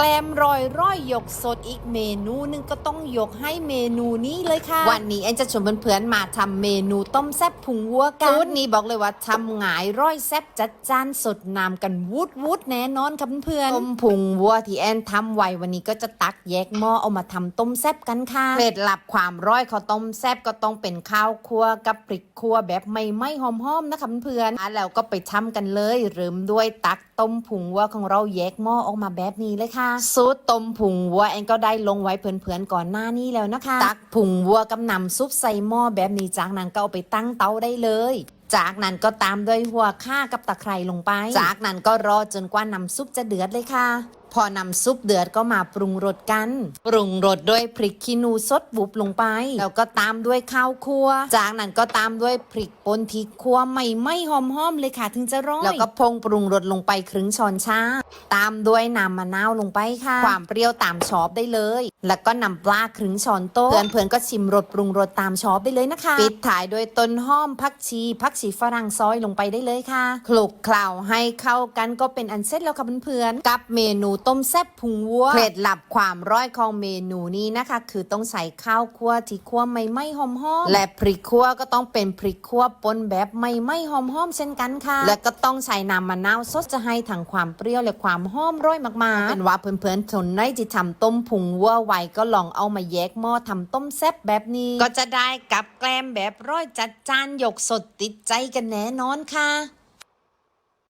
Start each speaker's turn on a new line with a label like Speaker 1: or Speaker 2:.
Speaker 1: กล้มรอยร้อยหยกสดอีกเมนูหนึงก็ต้องยกให้เมนูนี้เลยค่ะ วันนี้แอนจะชวนเพื่อนๆมาทำเมนูต้มแซ่บพุงวัวกันสูตรนี้บอกเลยว่าทำหงายร้อยแซ่บจัดจานสดน้ำกันวูดวูดแน่นอนค่ะเพื่อนๆต้มพุงวัวที่แอนทำไว้วันนี้ก็จะตักแยกหม้อเอามาทำต้มแซ่บกันค่ะเคล็ดลับความร้อยของต้มแซ่บก็ต้องเป็นข้าวคั่วกับพริกคั่วแบบไม่ไหม้หอมๆนะคะเพื่อนๆอะแล้วก็ไปทำกันเลยเริ่มด้วยตัก ต้มพุงวัวของเราแยกหม้อออกมาแบบนี้เลยค่ะสูตรต้มพุงวัวแอนก็ได้ลงไว้เพื่อนๆก่อนหน้านี้แล้วนะคะ ตักพุงวัวกับนำซุปใส่หม้อแบบนี้จากนั้นก็เอาไปตั้งเตาได้เลยจากนั้นก็ตามด้วยหัวข่ากับตะไคร่ลงไป จากนั้นก็รอจนกว่าน้ำซุปจะเดือดเลยค่ะ พอนำซุปเดือดก็มาปรุงรสกัน ปรุงรสด้วยพริกขี้หนูสดบุบลงไป แล้วก็ตามด้วยข้าวคั่ว จากนั้นก็ตามด้วยพริกป่นที่คั่วไม่ไม่หอมๆเลยค่ะถึงจะร้อยแล้วก็พงปรุงรสลงไปครึ่งช้อนชา ตามด้วยน้ำมะนาวลงไปค่ะ ความเปรี้ยวตามชอบได้เลย แล้วก็นำปลาครึ่งช้อนโต๊ะเพื่อนๆก็ชิมรสปรุงรสตามชอบได้เลยนะคะปิดท้ายด้วยต้นหอมผักชีผักชีฝรั่งซอยลงไปได้เลยค่ะคลุกเคล้าให้เข้ากันก็เป็นอันเสร็จแล้วค่ะเพื่อนๆกับเมนูต้มแซ่บพุงวัว เคล็ดลับความร้อยของเมนูนี้นะคะ คือต้องใส่ข้าวคั่วที่คั่วไม่ไหม้หอมๆและพริกคั่วก็ต้องเป็นพริกคั่วป่นแบบไม่ไหม้หอมๆเช่นกันค่ะ และก็ต้องใช้น้ำมะนาวสดจะให้ทั้งความเปรี้ยวและความหอมร้อยมากๆเป็นว่าเพื่อนๆทนได้ที่ทำต้มพุงวัวไว้ก็ลองเอามาแยกหม้อทำต้มแซ่บแบบนี้ ก็จะได้กับแกล้มแบบร้อยจัดจานหยกสดติดใจกันแน่นอนค่ะ